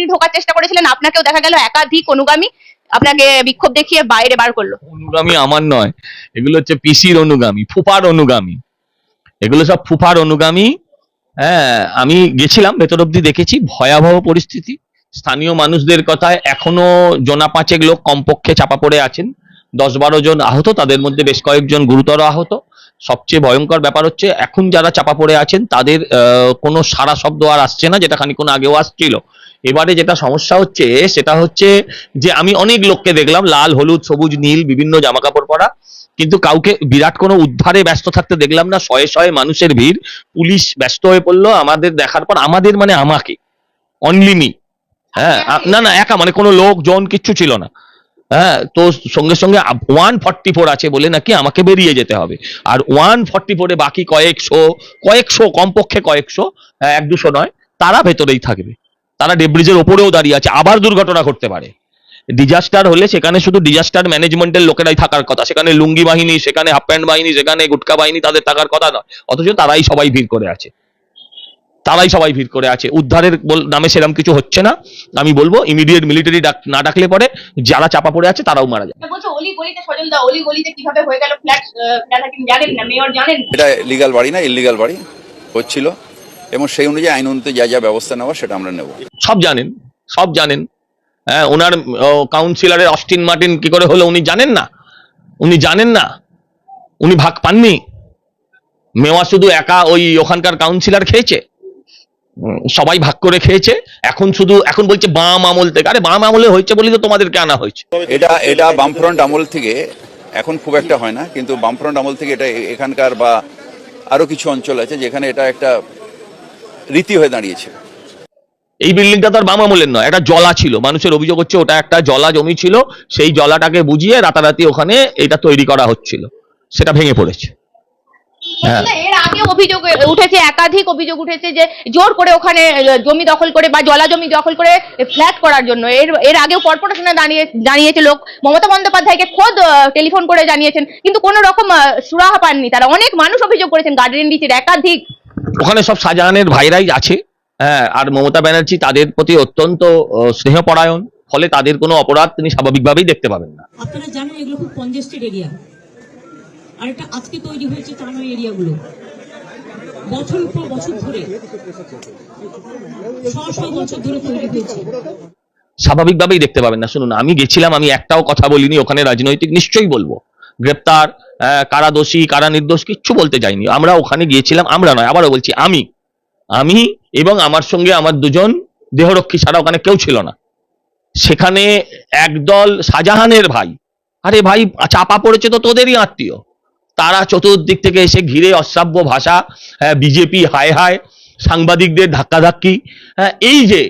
আপনি ঢোকার চেষ্টা করেছিলেন, আপনাকেও দেখা গেল একাধিক অনুগামী আপনাকে বিক্ষোভ দেখিয়ে বাইরে বার করল। অনুগামী আমার নয়, এগুলো হচ্ছে পিসির অনুগামী, ফুফার অনুগামী। এগুলো সব ফুফার অনুগামী। হ্যাঁ আমি গেছিলাম, ভেতর অব্দি দেখেছি, ভয়াবহ পরিস্থিতি। স্থানীয় মানুষদের কথায় এখনও জনা পাঁচেক লোক কমপক্ষে চাপা পড়ে আছেন। দশ বারো জন আহত, তাদের মধ্যে বেশ কয়েকজন গুরুতর আহত। সবচেয়ে ভয়ঙ্কর ব্যাপার হচ্ছে, এখন যারা চাপা পড়ে আছেন, তাদের কোনো সারা শব্দ আর আসছে না, যেটা খানিক্ষণ আগেও আসছিল। এবারে যেটা সমস্যা হচ্ছে সেটা হচ্ছে যে আমি অনেক লোককে দেখলাম লাল হলুদ সবুজ নীল বিভিন্ন জামা কাপড় পরা কিন্তু কাউকে বিরাট কোনো উদ্ধারে ব্যস্ত থাকতে দেখলাম না। শয়ে শয়ে মানুষের ভিড় পুলিশ ব্যস্ত হয়ে পড়ল আমাদের দেখার পর আমাদের মানে আমাকে অনলি মি হ্যাঁ না না একা মানে কোনো লোকজন কিচ্ছু ছিল না। হ্যাঁ তো সঙ্গে সঙ্গে ওয়ান ফর্টি ফোর আছে বলে নাকি আমাকে বেরিয়ে যেতে হবে। আর ওয়ান ফর্টি ফোরে বাকি কয়েকশো কয়েকশো কমপক্ষে কয়েকশো হ্যাঁ, এক দুশো নয় তারা ভেতরেই থাকবে। তারা ডেব্রিজের ওপরেও দাঁড়িয়ে আছে আবার দুর্ঘটনা ঘটতে পারে। ডিজাস্টার হলে সেখানে শুধু ডিজাস্টার ম্যানেজমেন্টের লোকেরাই থাকার কথা সেখানে লুঙ্গি বাহিনী সেখানে হাফ প্যান্ট বাহিনী সেখানে গুটকা বাহিনী তাদের থাকার কথা নয় অথচ তারাই সবাই ভিড় করে আছে। তারাই সবাই ভিড় করে আছে। উদ্ধারের বল- নামে সেরকম কিছু হচ্ছে না। আমি বলব ইমিডিয়েট মিলিটারি ডাক না ডাকলে পরে যারা চাপা পড়ে আছে তারাও মারা যাবে। বলছো অলি গলিতে সজল দা অলি গলিতে কীভাবে হয়ে গেল ফ্ল্যাট ফ্ল্যাট হাকিম জানেন না মেয়র জানেন না। এটা লিগাল বাড়ি না ইলিগাল বাড়ি। হচ্ছিল। এবং সেই অনুযায়ী আইন অনুযায়ী যা যা ব্যবস্থা নেওয়া সেটা আমরা নেব। সব জানেন সব জানেন। হ্যাঁ ওনার কাউন্সিলরের অস্টিন মার্টিন কি করে হলো উনি জানেন না? উনি জানেন না? উনি ভাগ পাননি? মেওয়া শুধু একা ওই ওখানকার কাউন্সিলর খেয়েছে? সবাই ভাগ করে খেয়েছে? এখন শুধু এখন বলছে বাম আমল থেকে। আরে বাম আমলে হয়েছে বলেই তো তোমাদেরকে আনা হয়েছে। এটা এটা বামফ্রন্ট আমল থেকে এখন খুব একটা হয় না কিন্তু বামফ্রন্ট আমল থেকে এটা এখানকার বা আরও কিছু অঞ্চল আছে যেখানে এটা একটা রীতি হয়ে দাঁড়িয়েছে। এই বিল্ডিংটা তার বাম আমলের নয় একটা জলা ছিল। মানুষের অভিযোগ হচ্ছে ওটা একটা জলা জমি ছিল সেই জলাটাকে বুঝিয়ে রাতারাতি ওখানে এটা তৈরি করা হচ্ছিল। সেটা ভেঙে পড়েছে। হ্যাঁ। এর আগে অভিযোগ উঠেছে একাধিক অভিযোগ উঠেছে যে জোর করে ওখানে জমি দখল করে বা জলা জমি দখল করে ফ্ল্যাট করার জন্য। এর এর আগেও কর্পোরেশনে দাঁড়িয়ে জানিয়েছে লোক। মমতা বন্দ্যোপাধ্যায়কে খোদ টেলিফোন করে জানিয়েছেন। কিন্তু কোনো রকম সুরাহা পাননি। তারা অনেক মানুষ অভিযোগ করেছেন গার্ডেন ডিসির একাধিক ওখানে সব শাহজাহানের ভাইরাই আছে হ্যাঁ আর মমতা ব্যানার্জি তাদের প্রতি অত্যন্ত স্নেহপরায়ণ ফলে তাদের কোনো অপরাধ তিনি স্বাভাবিকভাবেই দেখতে পাবেন না। আপনারা জানেন এগুলো খুব কনজেস্টেড এরিয়া আর এটা আজকে তৈরি হয়েছে নয় এরিয়াগুলো। বছর পর বছর ধরে শ শ বছর ধরে তৈরি হয়েছে। স্বাভাবিকভাবেই দেখতে পাবেন না। শুনুন আমি গেছিলাম আমি একটাও কথা বলিনি ওখানে রাজনৈতিক নিশ্চয়ই বলব। গ্রেপ্তার কারা দোষী, কারা নির্দোষ কিচ্ছু বলতে যাইনি। আমরা ওখানে গিয়েছিলাম, আমরা নয়, আবারও বলছি, আমি। আমি এবং আমার সঙ্গে আমার দুজন দেহরক্ষী ছাড়া ওখানে কেউ ছিল না। সেখানে একদল শাহজাহানের ভাই। আরে ভাই, চাপা পড়েছে তো তোদেরই আত্মীয়। তারা চতুর্দিক থেকে এসে ঘিরে অশ্রাব্য ভাষা বিজেপি হায় হায়, সাংবাদিকদের ধাক্কাধাক্কি হ্যাঁ এই যে